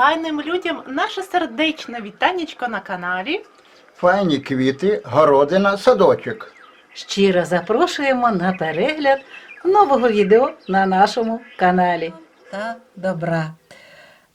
файним людям наше сердечне вітанечко на каналі. Файні квіти, городина, садочок. Щиро запрошуємо на перегляд нового відео на нашому каналі та добра.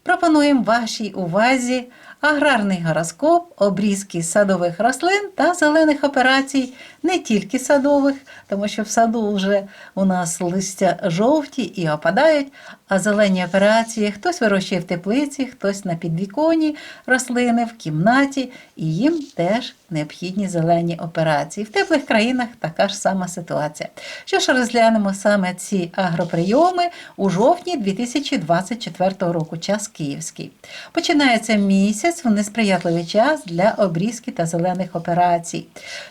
Пропонуємо вашій увазі аграрний гороскоп, обрізки садових рослин та зелених операцій, не тільки садових, тому що в саду вже у нас листя жовті і опадають, а зелені операції хтось вирощує в теплиці, хтось на підвіконні рослини в кімнаті, і їм теж необхідні зелені операції. В теплих країнах така ж сама ситуація. Що ж розглянемо саме ці агроприйоми у жовтні 2024 року, час київський. Починається місяць в несприятливий час для обрізки та зелених операцій.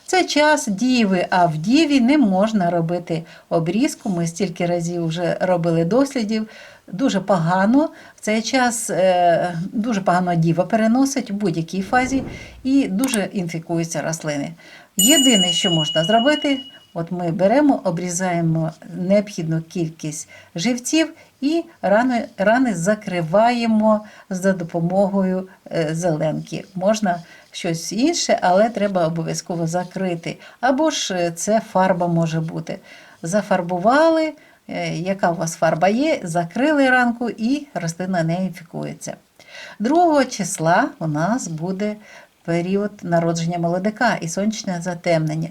Це час діви, а в діві не можна робити обрізку. Ми стільки разів вже робили дослідів. Дуже погано в цей час е, дуже погано діва переносить в будь-якій фазі і дуже інфікуються рослини. Єдине, що можна зробити, от ми беремо, обрізаємо необхідну кількість живців і рани, рани закриваємо за допомогою е, зеленки. Можна щось інше, але треба обов'язково закрити. Або ж е, це фарба може бути. Зафарбували, е, яка у вас фарба є, закрили ранку і рослина не інфікується. 2 числа у нас буде період народження молодика і сонячне затемнення.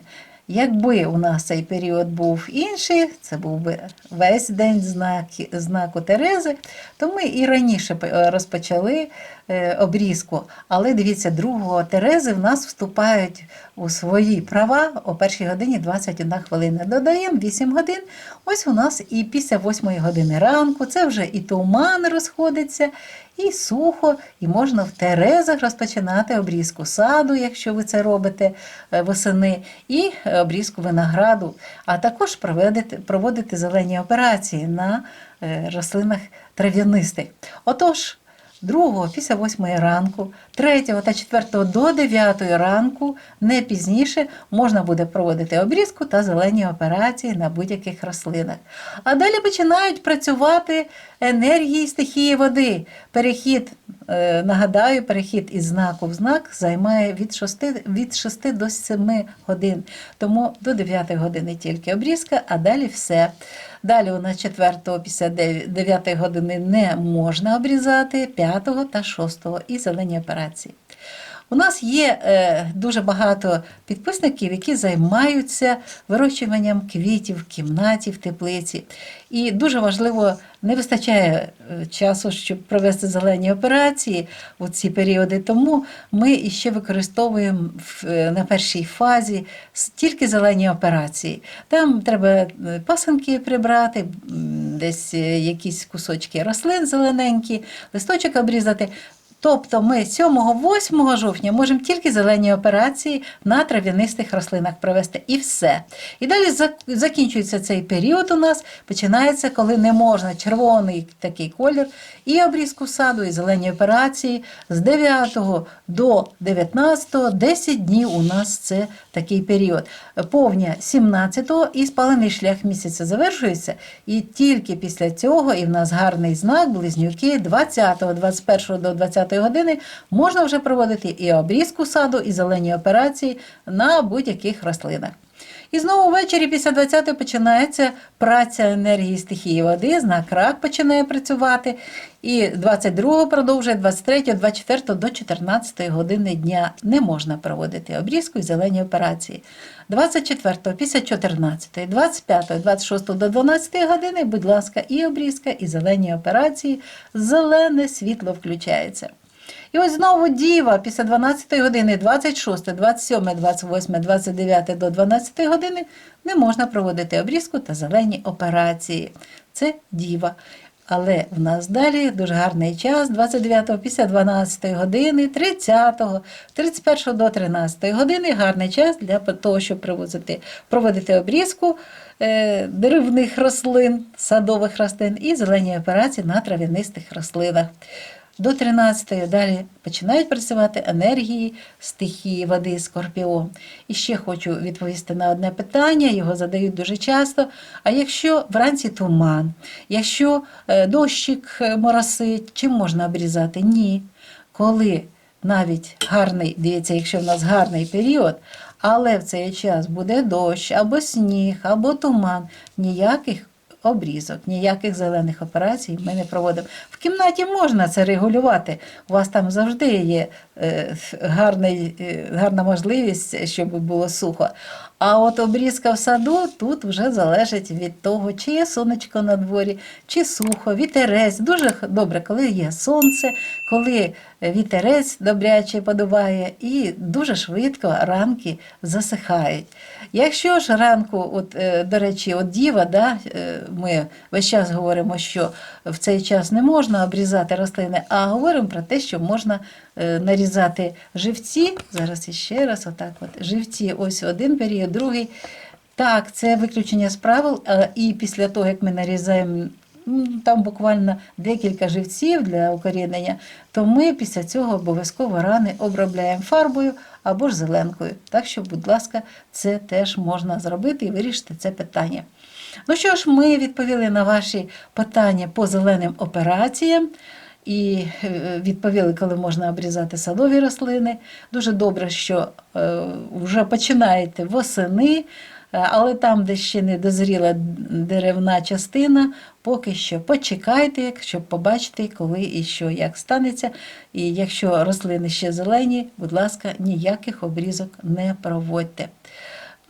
Якби у нас цей період був інший, це був би весь день знаки, знаку Терези, то ми і раніше е, розпочали е, обрізку. Але дивіться, 2 Терези в нас вступають у свої права о першій годині 21 хвилина. Додаємо 8 годин. Ось у нас і після 8 години ранку це вже і туман розходиться, і сухо, і можна в Терезах розпочинати обрізку саду, якщо ви це робите е, восени, і обрізку винограду, а також проводити, проводити зелені операції на е, рослинах трав'янистих. Отож, 2 після 8 ранку, 3 та 4 до 9 ранку, не пізніше можна буде проводити обрізку та зелені операції на будь-яких рослинах. А далі починають працювати енергії стихії води. Перехід, нагадаю, перехід із знаку в знак займає від 6, від 6 до 7 годин. Тому до 9 години тільки обрізка, а далі все. Далі у нас 4 після 9 години не можна обрізати, 5 та 6 і зелені операції. У нас є е, дуже багато підписників, які займаються вирощуванням квітів в кімнаті, в теплиці. І дуже важливо, не вистачає е, часу, щоб провести зелені операції у ці періоди. Тому ми іще використовуємо е, на першій фазі тільки зелені операції. Там треба пасинки прибрати, десь якісь кусочки рослин зелененькі, листочок обрізати. Тобто ми 7-8 жовтня можемо тільки зелені операції на трав'янистих рослинах провести і все. І далі закінчується цей період у нас, починається, коли не можна червоний такий колір, і обрізку саду, і зелені операції з 9 до 19, 10 днів у нас це такий період. Повня 17 і спалений шлях місяця завершується, і тільки після цього, і в нас гарний знак, близнюки 20, 21 до 20 години можна вже проводити і обрізку саду, і зелені операції на будь-яких рослинах. І знову ввечері після 20 починається праця енергії стихії води, знак рак починає працювати. І 22 продовжує 23, 24 до 14 години дня не можна проводити обрізку і зелені операції. 24 після 14, 25, 26 до 12 години, будь ласка, і обрізка, і зелені операції, зелене світло включається. І ось знову діва після 12 години, 26, 27, 28, 29 до 12 години не можна проводити обрізку та зелені операції. Це діва. Але в нас далі дуже гарний час 29 після 12 години, 30, 31 до 13 години гарний час для того, щоб проводити, проводити обрізку е, деревних рослин, садових рослин і зелені операції на трав'янистих рослинах. До 13 далі починають працювати енергії стихії води Скорпіон. І ще хочу відповісти на одне питання, його задають дуже часто. А якщо вранці туман, якщо е, дощик е, моросить, чим можна обрізати? Ні. Коли навіть гарний, дивіться, якщо в нас гарний період, але в цей час буде дощ, або сніг, або туман, ніяких обрізок, ніяких зелених операцій ми не проводимо. В кімнаті можна це регулювати. У вас там завжди є гарний, е, гарна можливість, щоб було сухо. А от обрізка в саду тут вже залежить від того, чи є сонечко на дворі, чи сухо, вітерець. Дуже добре, коли є сонце, коли е, вітерець добряче подуває, і дуже швидко ранки засихають. Якщо ж ранку, от, е, до речі, от діва, да, е, ми весь час говоримо, що в цей час не можна обрізати рослини, а говоримо про те, що можна е, нарізати живці. Зараз іще раз, отак, от живці, ось один період, другий. Так, це виключення з правил. е, І після того, як ми нарізаємо там буквально декілька живців для укорінення, то ми після цього обов'язково рани обробляємо фарбою або ж зеленкою. Так що, будь ласка, це теж можна зробити і вирішити це питання. Ну що ж, ми відповіли на ваші питання по зеленим операціям. І е, відповіли, коли можна обрізати садові рослини. Дуже добре, що е, вже починаєте восени, е, але там, де ще не дозріла деревна частина, поки що почекайте, щоб побачити, коли і що як станеться. І якщо рослини ще зелені, будь ласка, ніяких обрізок не проводьте.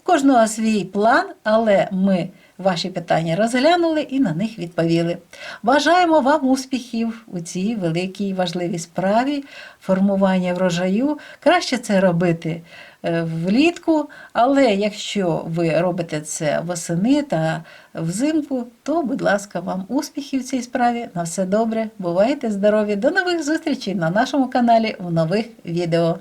Кожного свій план, але ми ваші питання розглянули і на них відповіли. Бажаємо вам успіхів у цій великій важливій справі формування врожаю. Краще це робити е, влітку, але якщо ви робите це восени та взимку, то, будь ласка, вам успіхів в цій справі. На все добре. Бувайте здорові! До нових зустрічей на нашому каналі в нових відео.